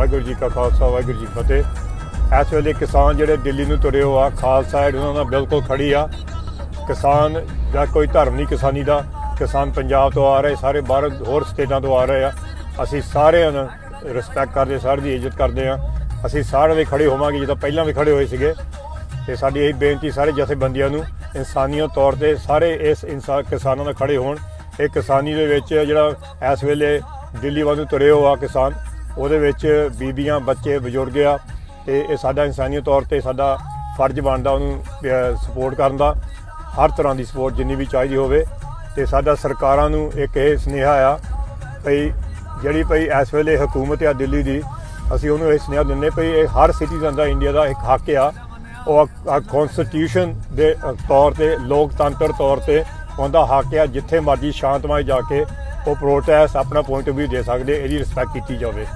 ਵਾਹਿਗੁਰੂ ਜੀ ਕਾ ਖਾਲਸਾ, ਵਾਹਿਗੁਰੂ ਜੀ ਫਤਿਹ। ਇਸ ਵੇਲੇ ਕਿਸਾਨ ਜਿਹੜੇ ਦਿੱਲੀ ਨੂੰ ਤੁਰੇ ਹੋ ਆ, ਖਾਲਸਾ ਏਡ ਉਹਨਾਂ ਨਾਲ ਬਿਲਕੁਲ ਖੜੀ ਆ। ਕਿਸਾਨ ਜਾਂ ਕੋਈ ਧਰਮ ਨਹੀਂ ਕਿਸਾਨੀ ਦਾ। ਕਿਸਾਨ ਪੰਜਾਬ ਤੋਂ ਆ ਰਹੇ, ਸਾਰੇ ਬਾਹਰ ਹੋਰ ਸਟੇਟਾਂ ਤੋਂ ਆ ਰਹੇ ਆ। ਅਸੀਂ ਸਾਰਿਆਂ ਨੂੰ ਰਿਸਪੈਕਟ ਕਰਦੇ, ਸਾਰਿਆਂ ਦੀ ਇੱਜ਼ਤ ਕਰਦੇ ਆ। ਅਸੀਂ ਸਾਰੇ ਦੇ ਖੜੇ ਹੋਵਾਂਗੇ, ਜਿੱਦਾਂ ਪਹਿਲਾਂ ਵੀ ਖੜੇ ਹੋਏ ਸੀਗੇ। ਤੇ ਸਾਡੀ ਇਹ ਬੇਨਤੀ ਸਾਰੇ ਜਥੇਬੰਦੀਆਂ ਨੂੰ, ਇਨਸਾਨੀਅਤ ਤੌਰ ਤੇ ਸਾਰੇ ਇਸ ਇਨਸਾਨ ਕਿਸਾਨਾਂ ਨਾਲ ਖੜੇ ਹੋਣ। ਇਹ ਕਿਸਾਨੀ ਦੇ ਵਿੱਚ ਜਿਹੜਾ ਇਸ ਵੇਲੇ ਦਿੱਲੀ ਵੱਲ ਨੂੰ ਤੁਰੇ ਹੋ ਆ ਕਿਸਾਨ ਉਹਦੇ ਵਿੱਚ ਬੀਬੀਆਂ, ਬੱਚੇ, ਬਜ਼ੁਰਗ ਆ ਤੇ ਇਹ ਸਾਡਾ ਇਨਸਾਨੀਅਤ ਤੌਰ ਤੇ ਸਾਡਾ ਫਰਜ਼ ਬਣਦਾ ਉਹਨੂੰ ਸਪੋਰਟ ਕਰਨ ਦਾ, ਹਰ ਤਰ੍ਹਾਂ ਦੀ ਸਪੋਰਟ ਜਿੰਨੀ ਵੀ ਚਾਹੀਦੀ ਹੋਵੇ ਤੇ ਸਾਡਾ ਸਰਕਾਰਾਂ ਨੂੰ ਇੱਕ ਇਹ ਸੁਨੇਹਾ ਆ ਭਈ ਜਿਹੜੀ ਭਈ ਇਸ ਵੇਲੇ ਹਕੂਮਤ ਆ ਦਿੱਲੀ ਦੀ, ਅਸੀਂ ਉਹਨੂੰ ਇਹ ਸੁਨੇਹਾ ਦਿੰਦੇ ਭਈ ਇਹ ਹਰ ਸਿਟੀਜ਼ਨ ਦਾ ਇੰਡੀਆ ਦਾ ਇੱਕ ਹੱਕ ਆ। ਉਹ ਕਨਸਟੀਟਿਊਸ਼ਨ ਦੇ ਤੌਰ ਤੇ, ਲੋਕਤੰਤਰ ਤੌਰ ਤੇ ਉਹਦਾ ਹੱਕ ਆ ਜਿੱਥੇ ਮਰਜ਼ੀ ਸ਼ਾਂਤਮਈ ਜਾ ਕੇ ਉਹ ਪ੍ਰੋਟੈਸਟ ਆਪਣਾ ਪੁਆਇੰਟ ਵੀ ਦੇ ਸਕਦੇ ਇਹਦੀ ਰਿਸਪੈਕਟ ਕੀਤੀ ਜਾਵੇ।